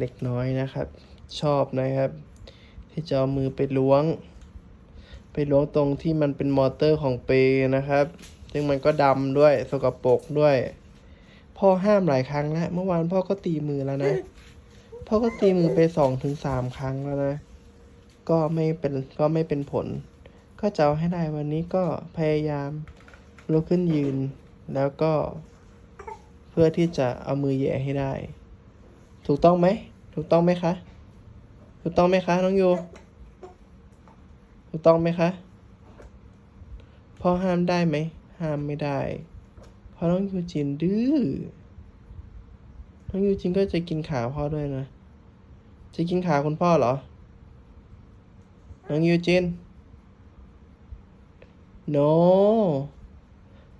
เด็กน้อยนะครับ ชอบนะครับ ที่จะเอามือไปล้วง ไปล้วงตรงที่มันเป็นมอเตอร์ของเปนะครับ ซึ่งมันก็ดำด้วยสกปรกด้วย พ่อห้ามหลายครั้งแล้วเมื่อวานพ่อก็ตีมือแล้วนะ พ่อก็ตีมือไปสองถึงสามครั้งแล้วนะ ก็ไม่เป็นก็ไม่เป็นผล ก็จะเอาให้ได้วันนี้ก็พยายามลุกขึ้นยืน แล้วก็ เพื่อที่จะเอามือแย่ให้ได้ ถูกต้องไหม ถูกต้องไหมคะ ถูกต้องไหมคะ น้องยู ถูกต้องไหมคะ พ่อห้ามได้ไหม ห้ามไม่ได้ เพราะน้องยูจินดื้อ น้องยูจินก็จะกินขาพ่อด้วยนะ จะกินขาคุณพ่อเหรอ น้องยูจิน no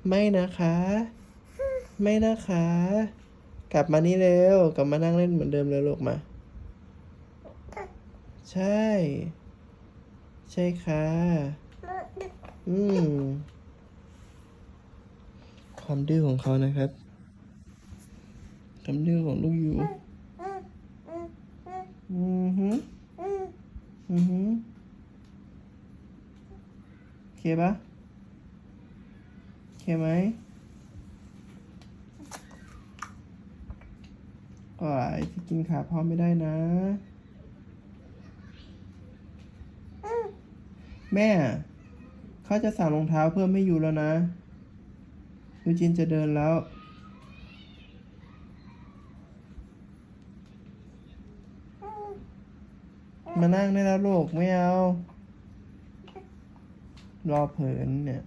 ไม่นะคะ ไม่นะคะ กลับมานี่เร็ว กลับมานั่งเล่นเหมือนเดิมเลยลูกมา ใช่ ใช่ค่ะ อืม ความดื้อของเขานะครับ ความดื้อของลูกยูอือหืออือหือโอเคปะโอเคไหม ก็ไอ้ที่กินขาพ่อไม่ได้นะ แม่เขาจะสั่งรองเท้าเพิ่มให้ยูแล้วนะยูจินจะเดินแล้ว มานั่งได้แล้วลูกไม่เอา รอเผินเนี่ย